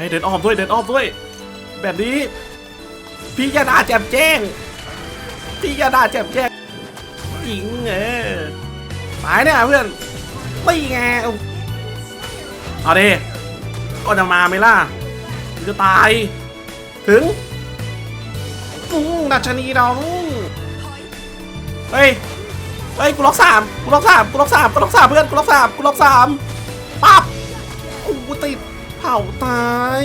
ฮ้ยเดินอ้อมด้วยเดินอ้อมด้วย แบบนี้ พี่ยาดาแจ่มแจ้ง พี่ยาดาแจ่มแจ้งหญิงเออตายเนี่ยเพื่อนไม่ไงเอาเอาดิก็จะมาไหมล่ะมึงจะตาย ถึงอู้ดัชนีดองเฮ้ยเฮ้ยกูล็อกสามกูล็อกสามกูล็อกสามกูล็อกสามเพื่อนกูล็อกสามกูล็อกสามปั๊บอู้ติด เผาตาย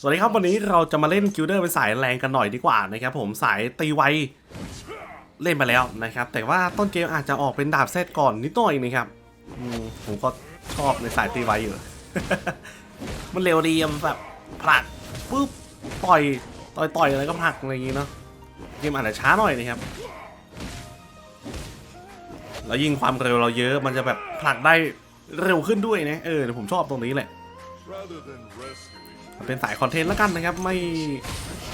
สวัสดีครับวันนี้เราจะมาเล่นกิลเดอร์เป็นสายแรงกันหน่อยดีกว่านะครับผมสายตีไวเล่นไปแล้วนะครับ แต่ว่าต้นเกมอาจจะออกเป็นดาบเซตก่อนนิดหน่อยนะครับผมก็ชอบในสายตีไวอยู่ มันเร็วดีมันแบบผลักปุ๊บต่อยต่อยต่อยอะไรก็ผลักอะไรอย่างงี้เนาะเกมอาจจะช้าหน่อยนะครับแล้วยิ่งความเร็วเราเยอะมันจะแบบผลักได้เร็วขึ้นด้วยนะเออผมชอบตรงนี้แหละ เป็นสายคอนเทนต์แล้วกันนะครับ ไม่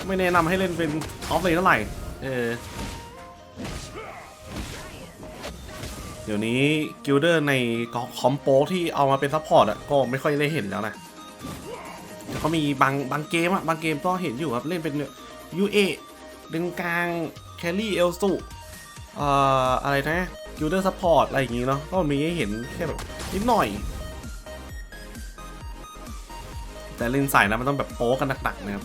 ไม่แนะนำให้เล่นเป็นออฟเลนเท่าไหร่ เออ เดี๋ยวนี้กิลเดอร์ในคอมโปที่เอามาเป็นซัพพอร์ตอะก็ไม่ค่อยได้เห็นแล้วนะแต่เขามีบางบางเกมอะบางเกมก็เห็นอยู่ครับ เล่นเป็นยูเอดึงกลางแคลรี่เอลสุเอ่ออะไรนะกิลเดอร์ซัพพอร์ตอะไรอย่างงี้เนาะก็มีให้เห็นแค่แบบนิดหน่อย แต่เล่นใส่นะมันต้องแบบโป๊กันหนักๆนะครับ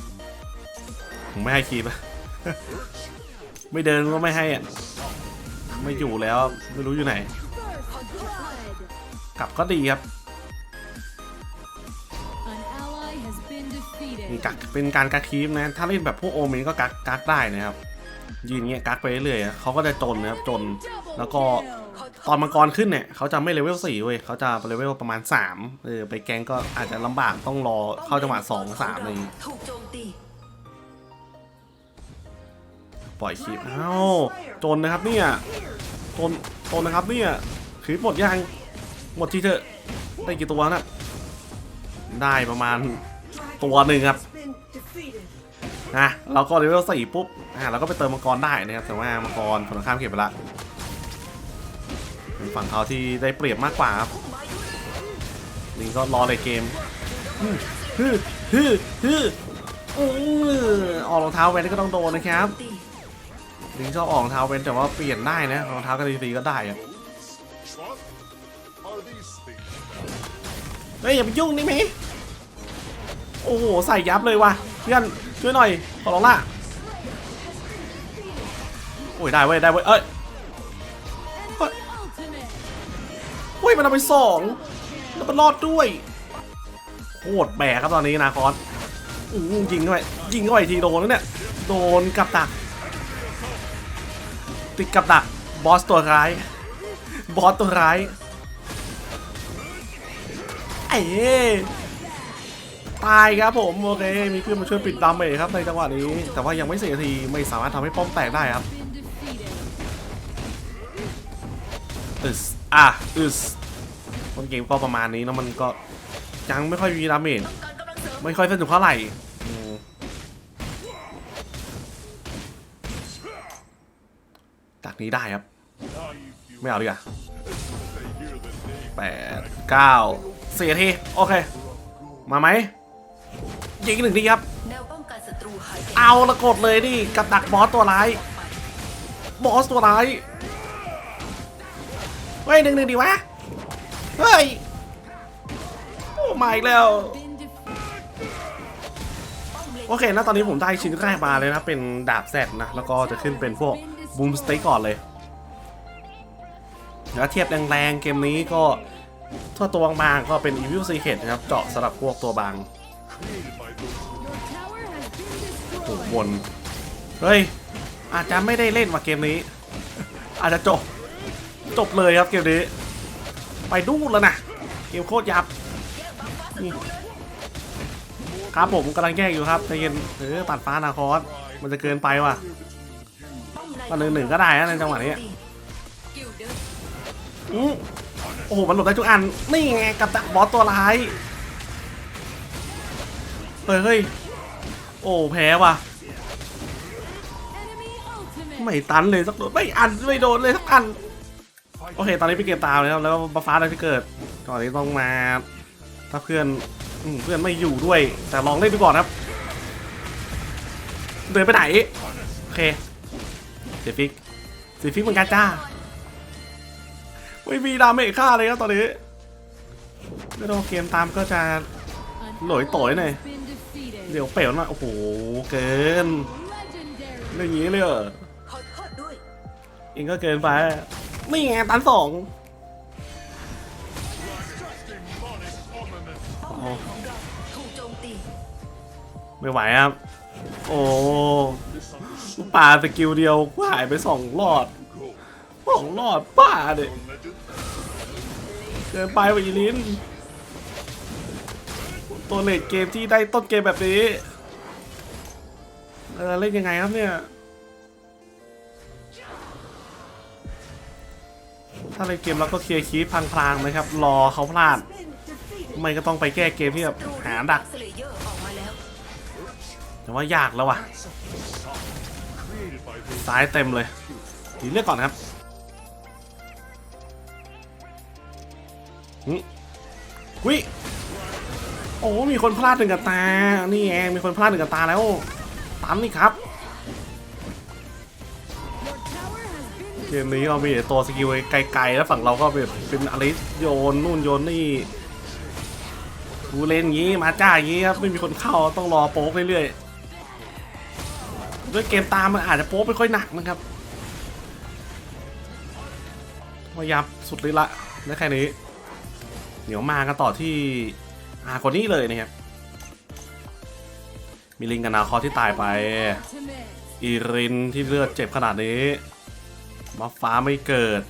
ผมไม่ให้คีบอะไม่เดินก็ไม่ให้อะไม่อยู่แล้วไม่รู้อยู่ไหน กลับก็ดีครับ An ally has been มี defeated. กักเป็นการกักคีบนะ ถ้าเล่นแบบพวกโอเมนก็กักกักได้นะครับ ยืนเงี้ยกักไปเรื่อยๆอะเขาก็จะจนนะครับจนแล้วก็ ตอนมังกรขึ้นเนี่ยเขาจะไม่เลเวลสี่เว้ยเขาจะเลเวลประมาณ3เออไปแกงก็อาจจะลำบากต้องรอเข้าจังหวะ2 3อะไรอย่างงี้ถูกโจมตีปล่อยคลิปอ้าวจนนะครับเนี่ยจนจนนะครับเนี่ยคลิปหมดยังหมดที่เถอะได้กี่ตัวนะได้ประมาณตัวหนึ่งครับนะเราก็เลเวลสี่ปุ๊บอ่าเราก็ไปเติมมังกรได้นะครับแต่ว่ามังกรฝั่งตรงข้ามเก็บไปละ เป็นฝั่งเขาที่ได้เปรียบมากกว่าครับลิงก็รอในเกมฮึฮึฮึฮึ่มอื้อออกรองเท้าแวนก็ต้องโดนนะครับตีลิงชอบออกรองเท้าเป็นแต่ว่าเปลี่ยนได้นะรองเท้ากันดีๆก็ได้อะเฮ้ยอย่าไปยุ่งนี่ไหมโอ้โหใส่ยับเลยว่ะเพื่อนช่วยหน่อยขอร้องล่ะโอ้ยได้เว้ยได้เว้ยเอ้ย ยมันเอาไปสองแล้วมันรอดด้วยโคตรแบกครับตอนนี้นาคอนอื้ยิงเข้าไปยิงเข้าไปทีโดนแล้วเนี่ยโดนกับดัก ติดกับดักบอสตัวร้าย บอสตัวร้ายเอ้ตายครับผมโอเคมีเพื่อนมาช่วยปิดดาเมจครับในจังหวะนี้ แต่ว่ายังไม่เสียทีไม่สามารถทำให้ป้อมแตกได้ครับอึสอะอึส ต้นเกมก็ประมาณนี้แล้วมันก็ยังไม่ค่อยมีดาเมจต้องการกำลังเสริมไม่ค่อยสนุกเท่าไหร่อืมตักนี้ได้ครับ Now you feel ไม่เอาดีกว่า they hear the name แปดเก้าเสียทีโอเค มาไหมยิงหนึ่งทีครับแนวป้องกันศัตรูหายไปเอาละกดเลยดิกับดักบอสตัวร้าย บอสตัวร้ายเฮ้ยหนึ่งหนึ่งดีวะ เฮ้ย โอ้มาอีกแล้ว โอเคนะตอนนี้ผมได้ชิ้นแรกมาเลยนะ เป็นดาบแซดนะ แล้วก็จะขึ้นเป็นพวกบูมสเต็กก่อนเลย แล้วเทียบแรงๆ เกมนี้ก็ถ้าตัวบางๆก็เป็น Evil Secret นะครับ เจาะสำหรับพวกตัวบางโอ้ destroyed. วนเฮ้ย อาจจะไม่ได้เล่นว่ะเกมนี้ อาจจะจบ จบเลยครับเกมนี้ ไปดูแล้วนะเกมโคตรยับนี่ครับผมกำลังแยกอยู่ครับใจเย็นเออตัดฟ้านาคอสมันจะเกินไปว่ะป้อมในหนึ่งหนึ่งก็ได้นะในจังหวะนี้อือโอ้โหมันหลบได้ทุกอันนี่ไงกับดักบอสตัวร้ายเฮ้ยเฮ้ยโอ้แพ้ว่ะไม่ตันเลยสักโดนไม่อันไม่โดนเลยสักอัน โอเค ตอนนี้ไปเกมตามเลยครับแล้วบัฟฟ้าอะไรที่เกิดก่อนนี้ต้องมา ถ้าเพื่อนอืมเพื่อนไม่อยู่ด้วย แต่ลองเล่นไปก่อนครับ เดินไปไหน โอเคเซฟิกเซฟิกเหมือนกันจ้าไม่มีดาเมจค่าเลยครับตอนนี้ไม่ต้องเกมตามก็จะ An Lỗi ally tội này. has been defeated. เดี๋ยวเป๋วหน่อยโอ้โห เกินเรื่องนี้เลยเหรอเองก็เกินไป นี่ไงตันสองไม่ไหวครับ โอ้ปาสกิลเดียวกูหายไปสองหลอดสองหลอดป้าเด็กเกินไปว่ะอีลิน ตัวเลดเกมที่ได้ต้นเกมแบบนี้ เออเล่นยังไงครับเนี่ย ถ้าเล่นเกมเราก็เคลียร์คีพพลางๆนะครับ รอเขาพลาด ไม่ก็ต้องไปแก้เกมที่แบบหาดัก แต่ว่ายากแล้วว่ะซ้ายเต็มเลยดีเลือกก่อนครับหึวิโอ้ มีคนพลาดหนึ่งกับตา นี่เอง มีคนพลาดหนึ่งกับตาแล้ว ตันนี่ครับ เกมนี้เรามีแต่ตัวสกิลไกลๆ แล้วฝั่งเราก็แบบเป็นอลิสโยนนู่นโยนนี่กูเล่นยี้มาจ้าอย่างงี้ครับไม่มีคนเข้าต้องรอโป๊กเรื่อยๆด้วยเกมตามมันอาจจะโป๊กไม่ค่อยหนักนะครับพยายามสุดเลยละได้แค่นี้ เดี๋ยวมากันต่อที่อาคนนี้เลยนะครับมีลิงกับนาคอที่ตายไป อีรินที่เลือดเจ็บขนาดนี้ มาฟ้าไม่เกิด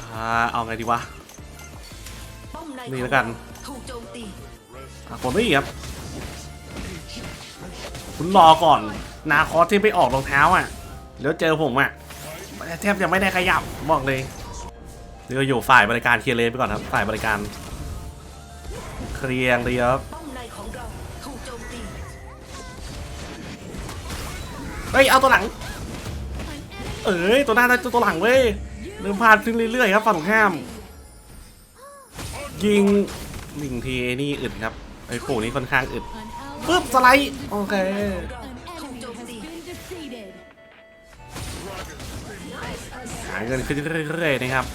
อ่าเอาไงดีวะ นี่แล้วกันถูกโจมตีอะคนนี้ครับ คุณรอก่อน นาคอสที่ไปออกรองเท้าอะเดี๋ยวเจอผมอะแทบจะไม่ได้ขยับบอกเลยเดี๋ยวอยู่ฝ่ายบริการเคลียร์เลนไปก่อนครับ ฝ่ายบริการ เคลียร์เดียครับป้อมในของเราถูกโจมตีเฮ้ย เอาตัวหลัง เอ้ยตัวหน้าได้ตัวหลังเว้ยเริ่มพลาดขึ้นเรื่อยๆครับฝั่งตรงข้าม ยิงยิงทีนี่อึดครับไอ้โขนี้ค่อนข้างอึดปึ๊บสไลด์โอเคหาเงินขึ้นเรื่อยๆนะครับ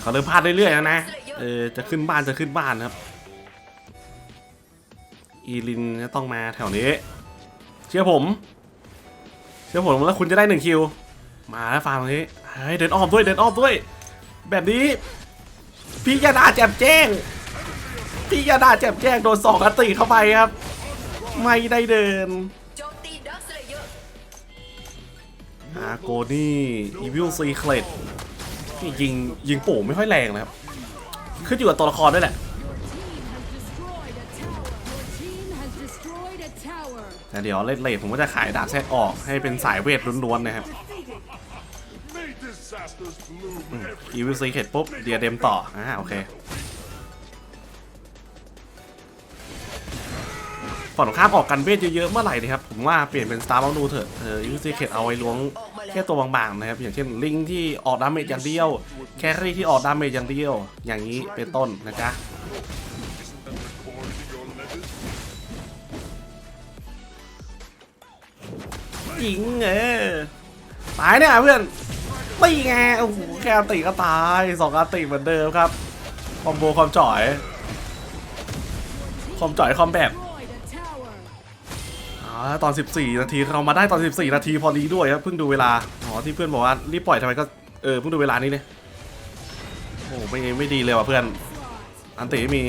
เขาเริ่มพลาดเรื่อยๆแล้วนะเออจะขึ้นบ้านจะขึ้นบ้านครับ อีลินจะต้องมาแถวนี้ เชื่อผม เชื่อผมแล้วคุณจะได้หนึ่งคิว มาแล้วฟาร์มตรงนี้เฮ้ยเดินอ้อมด้วยเดินอ้อมด้วย แบบนี้ พี่ยาดาแจ่มแจ้ง พี่ยาดาแจ่มแจ้งโดนสองอติเข้าไปครับ ไม่ได้เดินอาโกนี่อีวิลซีเคลดยิงยิงโป่ไม่ค่อยแรงนะครับ ขึ้นอยู่กับตัวละครด้วยแหละ แต่เดี๋ยวเล่นเลทผมก็จะขายดาบแทรกออกให้เป็นสายเวทล้วนๆนะครับอีวิลซีเคลดปุ๊บเดียเดมต่ออ่าโอเคฝั่งตรงข้ามออกกันเวทเยอะๆเมื่อไหร่นะครับ ผมว่าเปลี่ยนเป็น Star มาดูเถอะเอออีวิลซีเคลดเอาไว้ล้วงแค่ตัวบางๆนะครับ อย่างเช่นลิงที่ออกดาเมจอย่างเดียว แครี่ที่ออกดาเมจอย่างเดียว อย่างนี้เป็นต้นนะจ๊ะ ยิงเออตายเนี่ยเพื่อนตีไงโอ้โหแค่อันติก็ตายสองอันติเหมือนเดิมครับคอมโบความจ่อยความจ่อยคอมแบบอ๋อตอน 14 นาทีเรามาได้ตอน 14 นาทีพอดีด้วยครับเพิ่งดูเวลาอ๋อที่เพื่อนบอกว่ารีบปล่อยทำไมก็เออเพิ่งดูเวลานี้เนี่ยโอ้ไม่ไม่ดีเลยว่ะเพื่อน อันติม่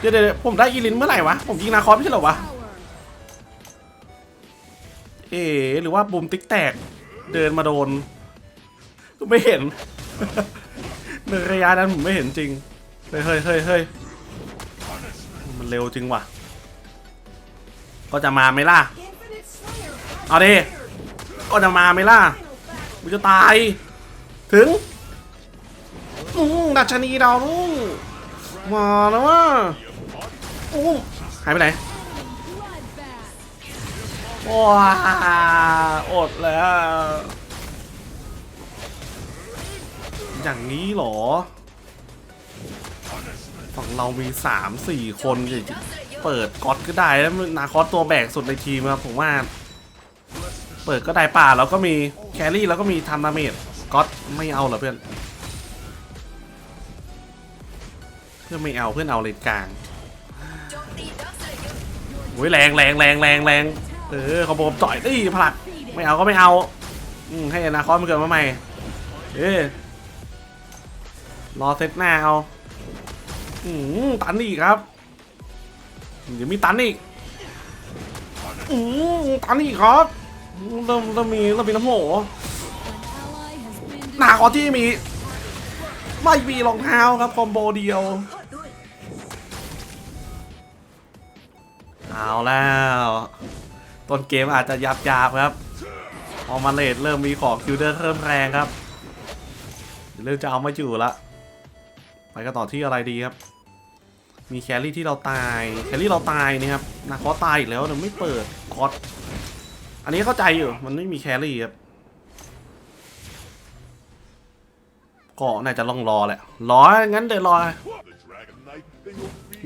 เดี๋ยวเดี๋ยวผมได้อีลินเมื่อไหร่วะ ผมยิงนาคอสไม่ใช่เหรอวะ เอ๋หรือว่าบุมติ๊กแตก เดินมาโดนไม่เห็นในระยะนั้นผมไม่เห็นจริงเฮ้ยเฮ้ยเฮ้ยเฮ้ยมันเร็วจริงว่ะ ก็จะมาไหมล่ะ เอาดิ ก็จะมาไหมล่ะกูจะตาย ถึงดัชนีดาวรุ่งมาแล้วว่ะอู้หายไปไหน Bloodbath. ว้าอดแล้ว อย่างนี้เหรอ ฝั่งเรามีสามสี่คนจะเปิดก๊อตก็ได้แล้วนาคอสตัวแบกสุดในทีมครับผมว่า เปิดก็ได้ป่าแล้วก็มีแครี่แล้วก็มีทันดาเมจก๊อตไม่เอาเหรอเพื่อน เพื่อนไม่เอาเพื่อนเอาเลนกลาง อ้ยแรงแรงแรงแรงแรงเออขาบอกจ่อยดิผลักไม่เอาก็ไม่เอาอืมให้อนาคอสมันเกิดมาใหม่เออรอเซตหน้าเอาอืมตันอีกครับเดี๋ยวมีตันอีกอืมตันอีกครับเริ่มเริ่มมีเริ่มมีน้ำโห An ally has been หนาคอที่มีไม่มีรองเท้าครับคอมโบเดียว เอาแล้ว ต้นเกมอาจจะยับยับครับพอมาเลดเริ่มมีของคิวเดอร์เริ่มแรงครับเริ่มจะเอาไม่อยู่ละไปกันต่อที่อะไรดีครับ มีแครี่ที่เราตายแครี่เราตายนี่ครับนาคอตายอีกแล้วแต่ไม่เปิดคอสอันนี้เข้าใจอยู่มันไม่มีแครี่ครับก็น่าจะลองรอแหละรองั้นเดี๋ยวรอ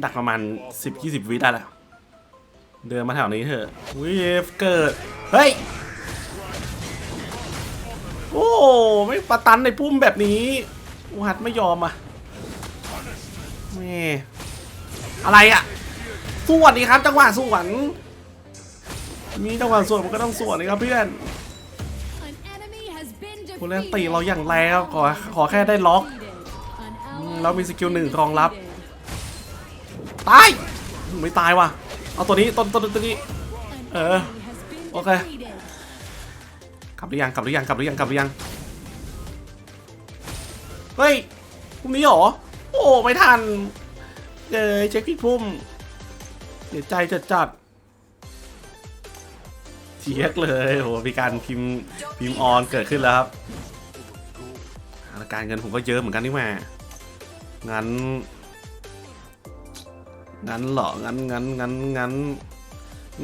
ดักประมาณ 10-20 วิได้แหละ เดินมาแถวนี้เถอะวีฟเกิด เฮ้ย โอ้ไม่ประตันในพุ่มแบบนี้วัดไม่ยอมอะแม่อะไรอะ สวนดีครับ จังหวะสวน มีจังหวะสวนมันก็ต้องสวนนี่ครับเพื่อนคุณเล่นตีเราอย่างแรงขอขอแค่ได้ล็อกเรามีสกิลหนึ่งรองรับ ตาย ไม่ตายว่ะ เอาตัวนี้ต้นต้นตัวนี้ An Ờ. enemy has been Ok. defeated. กลับหรือยังกลับหรือยังกลับหรือยังกลับหรือยังเฮ้ยพรุ่งนี้เหรอโอ้ไม่ทันเอ้ยเช็คผิดพุ่มเสียใจจัดจัดเทียกเลยโหมีการพิมพ์พิมพ์ออนเกิดขึ้นแล้วครับอาการเงินผมก็เยอะเหมือนกันนี่แม่งั้น งั้นเหรองั้นงั้นงั้นงั้น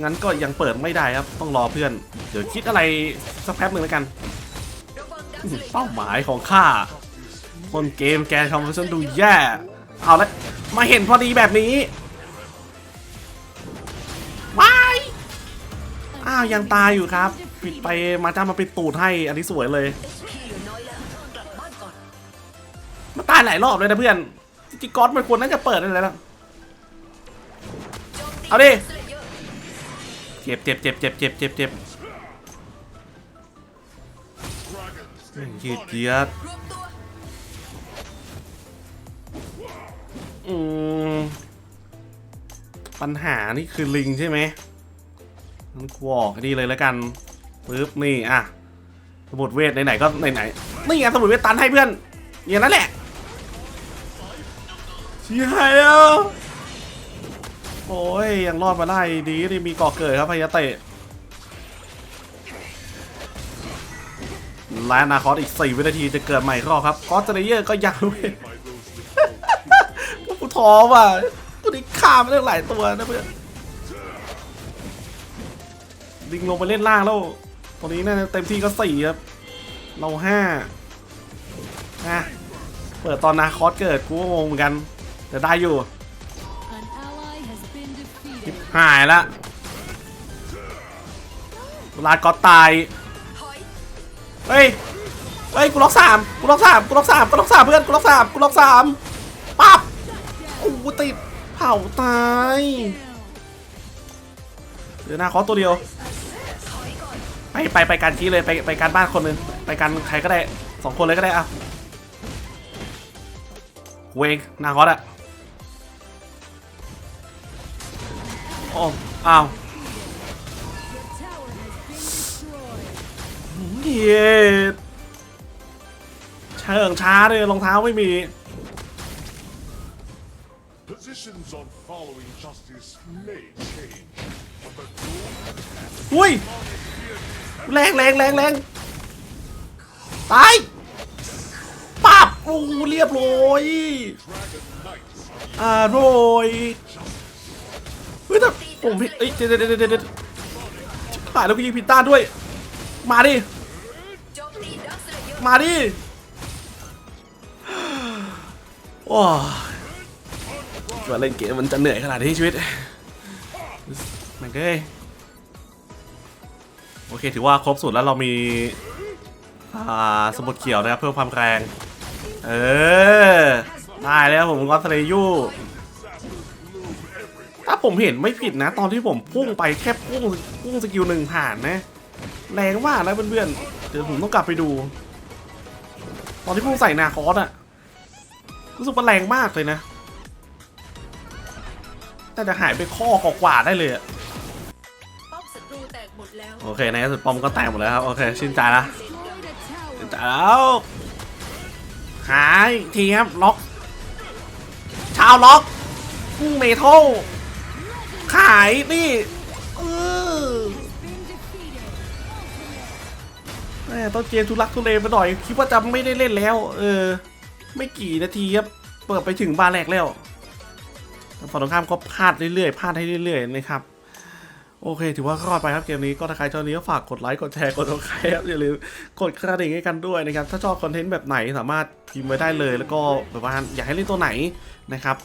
งั้นก็ยังเปิดไม่ได้ครับ ต้องรอเพื่อน เดี๋ยวคิดอะไรสักแป๊บหนึ่งแล้วกัน เป้าหมายของข้า คนเกมแกทำให้ฉันดูแย่ เอาละมาเห็นพอดีแบบนี้ไม่อ้าวยังตายอยู่ครับ ปิดไปมาจ้ามาปิดตูดให้ อันนี้สวยเลย มาตายหลายรอบเลยนะเพื่อนจิกอตมันควรน่าจะเปิดได้แล้วนะ เอาดิ เจ็บเจ็บเจ็บเจ็บเจ็บเจ็บเจ็บยืดเยื้อรวมตัวอืมปัญหานี่คือลิงใช่ไหมงั้นกูออกนี่เลยแล้วกันปึ๊บนี่อะสมุดเวทไหนๆก็ไหนๆนี่ไงสมุดเวทตันให้เพื่อนอย่างนั้นแหละเชี่ยแล้ว โอ้ย ยังรอดมาได้ดีที่มีก่อเกิดครับพยาเตะและนาคอสอีก 4 วินาทีจะเกิดใหม่รอบครับกอสเตเยอร์ก็ยังเว้ยกูท้อว่ะตัวนี้ฆ่ามาเรื่องหลายตัวนะเพื่อนดิงลงไปเล่นล่างแล้วตัวนี้น่าจะเต็มที่ก็สี่ครับ เราห้านะเปิดตอนนาคอสเกิดกูงงเหมือนกัน แต่ได้อยู่ หายละเวลาดก็ตาย เฮ้ย เฮ้ย กูล็อกสามกูล็อกสามกูล็อกสามกูล็อกสามเพื่อน กูล็อกสามกูล็อกสามปั๊บโอ้โหติดเผาตายเดี๋ยวหน้าคอตัวเดียว ไปไปไปการชี้เลยไปไปการบ้านคนหนึ่งไปการใครก็ได้สองคนเลยก็ได้อะเวงหนาคอสอะ อ้อ้าว Tower has been destroyed. เย็ดเชิงช้าเลยรองเท้าไม่มี Positions on following justice may change, but the goal อุ้ย แรงแรงแรงแรงตายปับโอ้เรียบร้อย Dragon Knights อร่อยเฮ้ยแต่ ผมผิดเอ้ยเด็ดเด็ดเด็ดเด็ดผ่านแล้วก็ยิงผิดต้านด้วย มาดิ มาดิโอ้คิดว่าเล่นเกมมันจะเหนื่อยขนาดนี้ชีวิตมันก็เลยโอเคถือว่าครบสุดแล้วเรามีอ่าสมุดเขียวนะครับเพิ่มความแรง เออ ได้แล้วผมก็สเลยู ถ้าผมเห็นไม่ผิดนะ ตอนที่ผมพุ่งไปแค่พุ่งพุ่งสกิลหนึ่งผ่านนะ แรงมากนะเพื่อนๆ เดี๋ยวผมต้องกลับไปดู ตอนที่พุ่งใส่นาคอสอะรู้สึกว่าแรงมากเลยนะแต่จะหายไปข้อกว่าได้เลยอะโอเคในสุดปอมก็แตกหมดแล้วครับ โอเคชื่นใจละ Destroyed a tower. แล้วหายทีครับล็อก ชาวล็อกพุ่งเมทัล ขายนี่เออ Been defeated. แม่ต้นเกมทุลักทุเลไปหน่อย คิดว่าจะไม่ได้เล่นแล้ว เออ ไม่กี่นาทีครับ เปิดไปถึงบานแรกแล้วฝั่งตรงข้ามก็พลาดเรื่อยๆพลาดให้เรื่อยๆนะครับโอเค ถือว่ารอดไปครับเกมนี้ก็ถ้าใครชอบนี้ก็ฝากกดไลค์กดแชร์กดติดตามครับอย่าลืมกดกระดิ่งให้กันด้วยนะครับ ถ้าชอบคอนเทนต์แบบไหนสามารถพิมพ์ไว้ได้เลย แล้วก็แบบว่าอยากให้เล่นตัวไหนนะครับ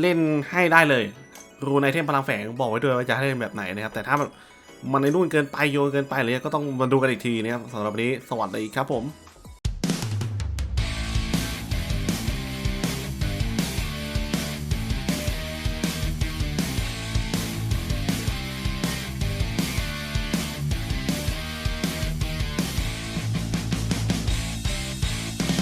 เล่นให้ได้เลย รูในเทมพลังแฝงบอกไว้ด้วยว่าจะให้เป็นแบบไหนนะครับ แต่ถ้ามันมันในรุ่นเกินไปโยนเกินไปเลยก็ต้องมาดูกันอีกทีนะครับสำหรับวันนี้สวัสดีครับผม